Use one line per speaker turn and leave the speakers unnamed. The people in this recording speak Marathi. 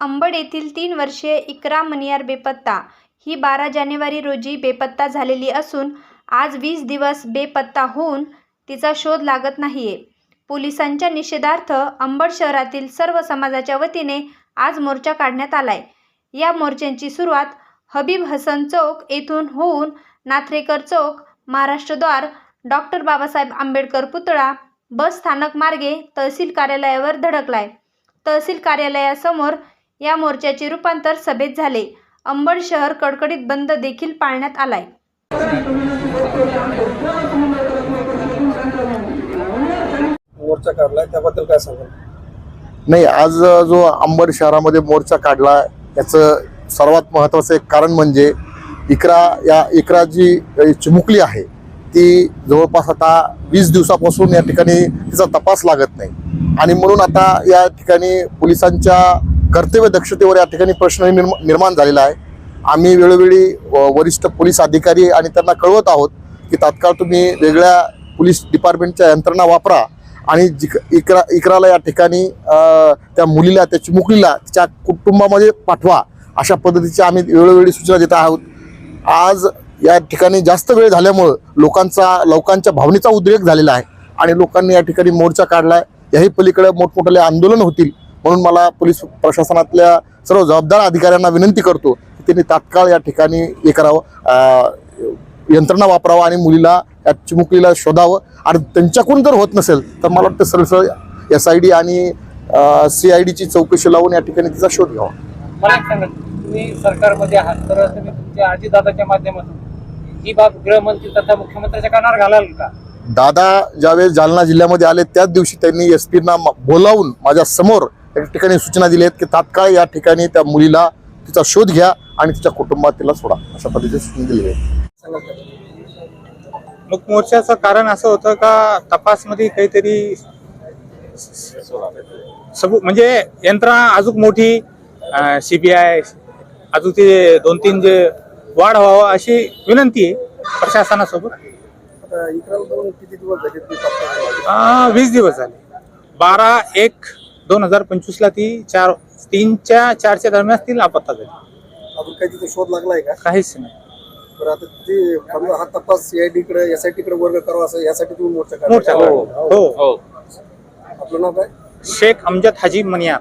अंबड येथील तीन वर्षीय इकरा मनियार बेपत्ता ही बारा जानेवारी रोजी बेपत्ता झालेली असून आज वीस दिवस बेपत्ता होऊन तिचा शोध लागत नाहीये. पोलिसांच्या निषेधार्थ अंबड शहरातील सर्व समाजाच्या वतीने आज मोर्चा काढण्यात आलाय. या मोर्चांची सुरुवात हबीब हसन चौक येथून होऊन नाथरेकर चौक महाराष्ट्रद्वार डॉक्टर बाबासाहेब आंबेडकर पुतळा बस स्थानक मार्गे तहसील कार्यालयावर धडकलाय. तहसील कार्यालयासमोर या मोर्चाचे रूपांतर सभेत झाले. अंबड शहर कडकडीत बंद देखील पाळण्यात आलाय.
मोर्चा काढलाय त्याबद्दल काय सांगाल?
नाही आज जो अंबड शहरामध्ये मोर्चा काढला याचं सर्वात महत्त्वाचं एक कारण म्हणजे इकरा या इकरा जी चिमुकली आहे ती जवळपास आता वीस दिवसापासून या ठिकाणी तिचा तपास लागत नाही. आणि म्हणून आता या ठिकाणी पोलिसांच्या कर्तव्य दक्षतेवर या ठिकाणी प्रश्न निर्म निर्माण झालेला आहे. आम्ही वेळोवेळी वरिष्ठ पोलीस अधिकारी आणि त्यांना कळवत आहोत की तात्काळ तुम्ही वेगळ्या पोलीस डिपार्टमेंटच्या यंत्रणा वापरा आणि जिक इकरा इकराला या ठिकाणी त्या मुलीला त्या चिमुकलीला तिच्या कुटुंबामध्ये पाठवा अशा पद्धतीची आम्ही वेळोवेळी सूचना देत आहोत. आज या ठिकाणी जास्त वेळ झाल्यामुळं लोकांचा लोकांच्या भावनेचा उद्रेक झालेला आहे आणि लोकांनी या ठिकाणी मोर्चा काढला आहे याही पलीकडे मोठमोठाले आंदोलन होतील. म्हणून मला पोलीस प्रशासनातल्या सर्व जबाबदार अधिकाऱ्यांना विनंती करतो की त्यांनी तात्काळ या ठिकाणी हे करावं. यंत्रणा वापरावं आणि मुलीला या चिमुकलीला शोधावं. आणि त्यांच्याकडून जर होत नसेल तर मला वाटतं सरळ एस आय डी आणि सी आय डीची चौकशी लावून या ठिकाणी तिचा शोध घ्यावा.
मला एक सांगा तुम्ही सरकारमध्ये आहात तर तुम्ही तुमच्या आजीदादाच्या माध्यमातून ही बाब गृहमंत्री तथा मुख्यमंत्र्याच्या कानावर घालाल का?
दादा ज्यावेळेस जालना जिल्ह्यामध्ये आले त्याच दिवशी त्यांनी एस पीना बोलावून माझ्यासमोर या ठिकाणी सूचना दिल्या आहेत की तात्काळ या ठिकाणी त्या मुलीला तिचा शोध घ्या आणि तिच्या कुटुंबात तिला सोडा. अशा पद्धतीची सूचना दिली आहे
सांगाल का
मुक मोर्चाचं कारण असं होतं का तपासमध्ये काहीतरी सबू म्हणजे यंत्रणा अजून मोठी सीबीआय अजून ते दोन तीन जे वाढ व्हावं अशी विनंती आहे प्रशासनासोबत? वीस दिवस झाले. बारा एक दोन हजार पंचवीस ला ती चार तीनच्या चारच्या दरम्यान ती लापत्ता झाली.
अजून काही तिथे शोध लागलाय का?
काहीच नाही.
बरं आता ते समजा हा तपास सीआयडी कडे एस आय टी कडे वर्ग करावा असं यासाठी तुम्ही मोर्चा
मोर्चा
काढला.
काढला. हो.
आपलं नाव काय?
शेख अमजद हाजी मनियार.